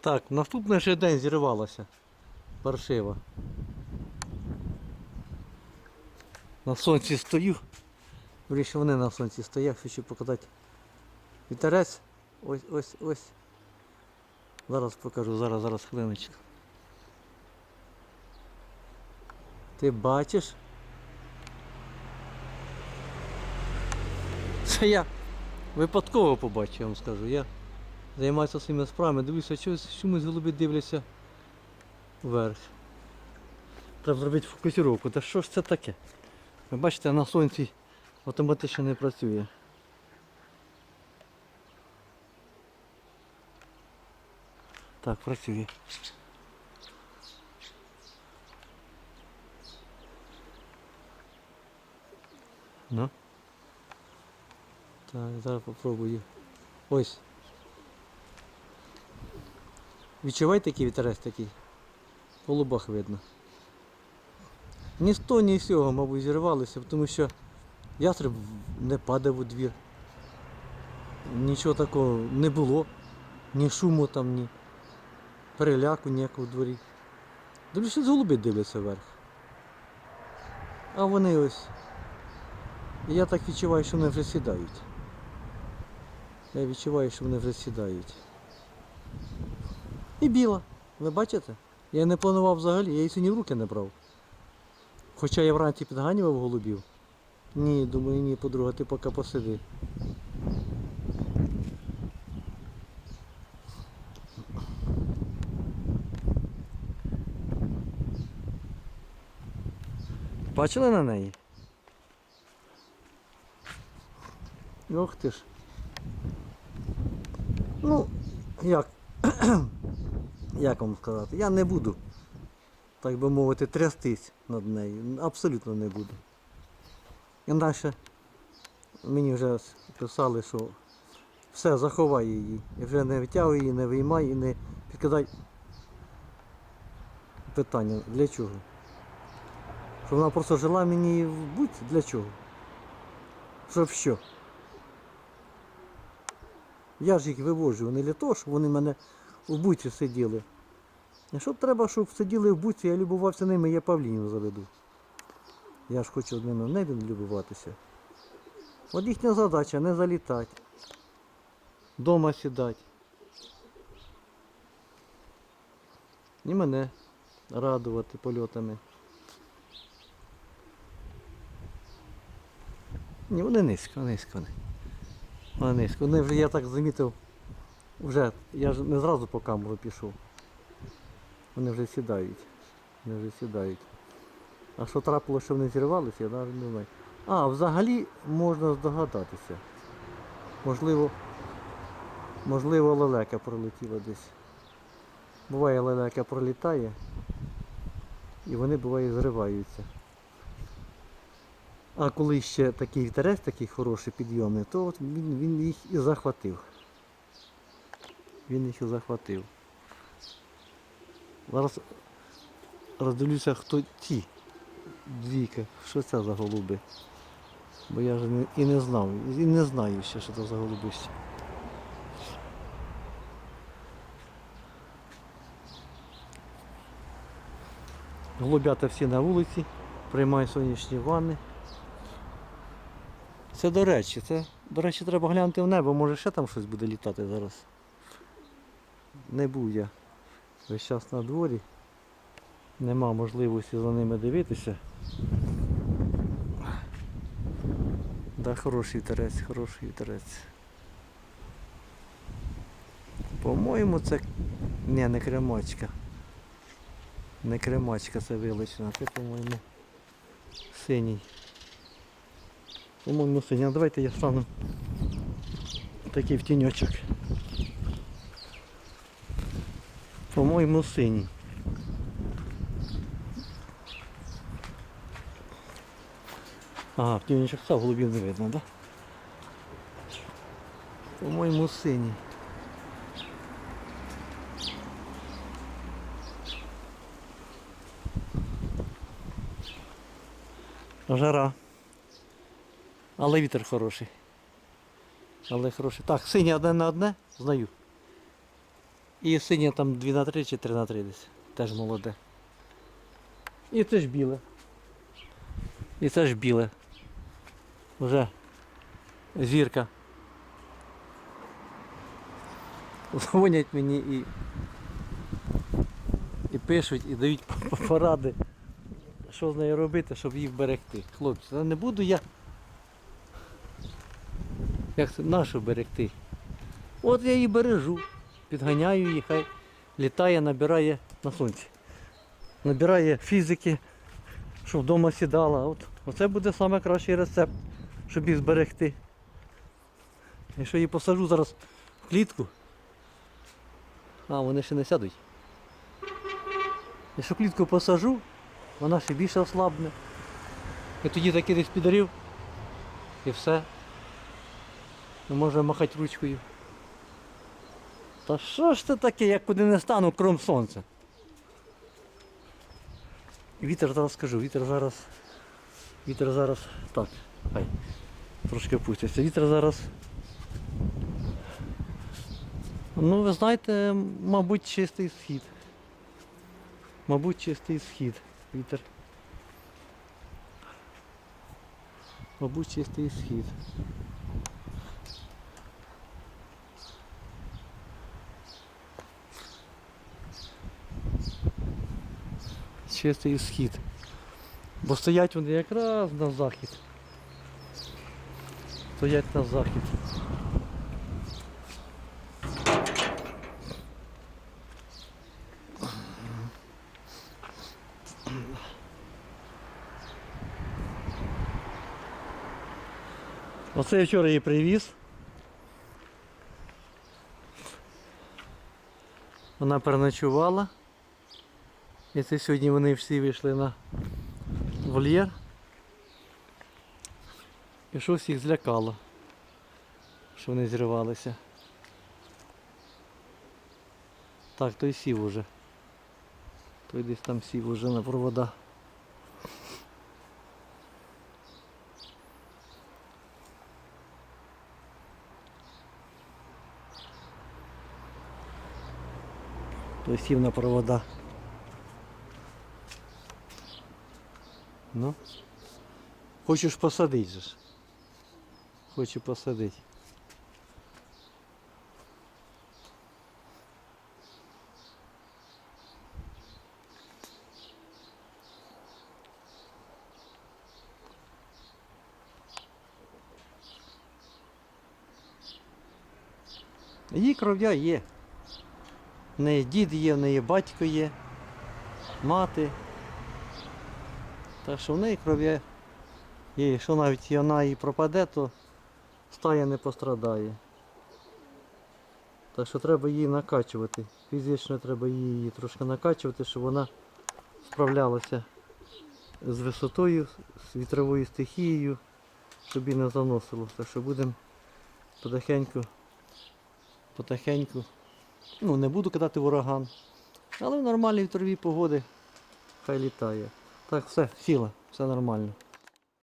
Так, наступний ще день зірвалося. Паршиво. На сонці стою. Вріше вони на сонці стоять, хочу показати. Вітерець. Ось, ось, ось. Зараз покажу, зараз, зараз хвилиночку. Ти бачиш? Це я випадково побачив, я вам скажу. Я займаюся своїми справами, дивлюся, щось, чомусь голуби дивляться вверх. Треба зробити фокусировку. Та що ж це таке? Ви бачите, на сонці автоматично не працює. Так, працює. Ну. Так, зараз попробую. Ось. Відчуваєте який вітерець такий? По лобах видно. Ні з того, ні з цього, мабуть, зірвалися, тому що ястреб не падав у двір. Нічого такого не було. Ні шуму там, ні переляку ніякого в дворі. Дивлюся, з голуби дивляться вверх. А вони ось. Я так відчуваю, що вони вже сідають. Я відчуваю, що вони вже сідають. І біла. Ви бачите? Я не планував взагалі, я її сьогодні в руки не брав. Хоча я вранці підганював голубів. Ні, думаю, ні, подруга, ти поки посиди. Бачили на неї? Ох ти ж. Ну, як, як вам сказати, я не буду, так би мовити, трястись над нею. Абсолютно не буду. Інакше мені вже писали, що все, заховай її. І вже не витягуй її, не виймай і не підкидай питання, для чого? Щоб вона просто жила мені в будь для чого? Щоб що? Я ж їх виводжу не для того, щоб вони мене в буці сиділи. Якщо треба, щоб сиділи в буці, я любувався ними, я павлінів заведу. Я ж хочу ними в небі любуватися. От їхня задача не залітати. Дома сідати. І мене радувати польотами. Ні, вони низько, низько. Вони низько. Вони вже, я так замітив, вже, я ж не зразу по камеру пішов. Вони вже сідають. Вони вже сідають. А що трапилося, що вони зірвалися, я навіть не знаю. А, взагалі можна здогадатися. Можливо, можливо, лелека пролетіла десь. Буває лелека пролітає і вони буває зриваються. А коли ще такий вітерець, такий хороший підйомний, то от він, він їх і захватив. Він їх і захватив. Зараз роздивлюся, хто ті двійка, що це за голуби. Бо я ж і не знав, і не знаю ще, що це за голуби ще. Голубята всі на вулиці, приймають сонячні ванни. Це до речі, це, до речі, треба глянути в небо, може ще там щось буде літати зараз. Не був я весь час на дворі. Нема можливості за ними дивитися. Да, хороший вітерець, хороший вітерець. По-моєму це... Ні, не кремачка. Не кремачка, це вилучена, це, по-моєму, синій. По-моєму, синій. А давайте я стану такий в тіньочок. По-моєму, синій. Ага, в став, голубів не видно, так? Да? По-моєму, синій. Жара. Але вітер хороший. Але хороший. Так, синє одне на одне, знаю. І синє там 2 на 3 чи 3 на 3 десь. Теж молоде. І це ж біле. І це ж біле. Вже зірка. Дзвонять мені і, і пишуть, і дають поради, що з нею робити, щоб її вберегти. Хлопці, та не буду я. Як це нашу берегти? От я її бережу, підганяю її, хай літає, набирає на сонці. Набирає фізики, щоб вдома сідала. От, оце буде найкращий рецепт, щоб її зберегти. Якщо її посажу зараз в клітку, а вони ще не сядуть. Якщо клітку посажу, вона ще більше ослабне. І тоді таки десь підарів і все. Не може махати ручкою. Та що ж це таке, як куди не стану, крім сонця? Вітер зараз скажу, вітер зараз. Вітер зараз. Так, хай. Трошки опуститься. Вітер зараз. Ну, ви знаєте, мабуть, чистий схід. Мабуть, чистий схід. Вітер. Мабуть, чистий схід. Чистий схід. Бо стоять вони якраз на захід. Стоять на захід. Оце я вчора її привіз. Вона переночувала. І це сьогодні вони всі вийшли на вольєр. І щось їх злякало, що вони зривалися. Так, той сів уже. Той десь там сів уже на провода. Той сів на провода. Ну. Хочеш посадити же ж. Хочу посадити. Її кров'я є. В неї дід є, в неї батько є, мати. Так що в неї кров'я є. Якщо навіть вона і пропаде, то стая не пострадає. Так що треба її накачувати. Фізично треба її трошки накачувати, щоб вона справлялася з висотою, з вітровою стихією, щоб її не заносило. Так що будемо потихеньку, потихеньку. Ну, не буду кидати в ураган. Але в нормальній вітровій погоди хай літає. Так, все, сіла, все нормально.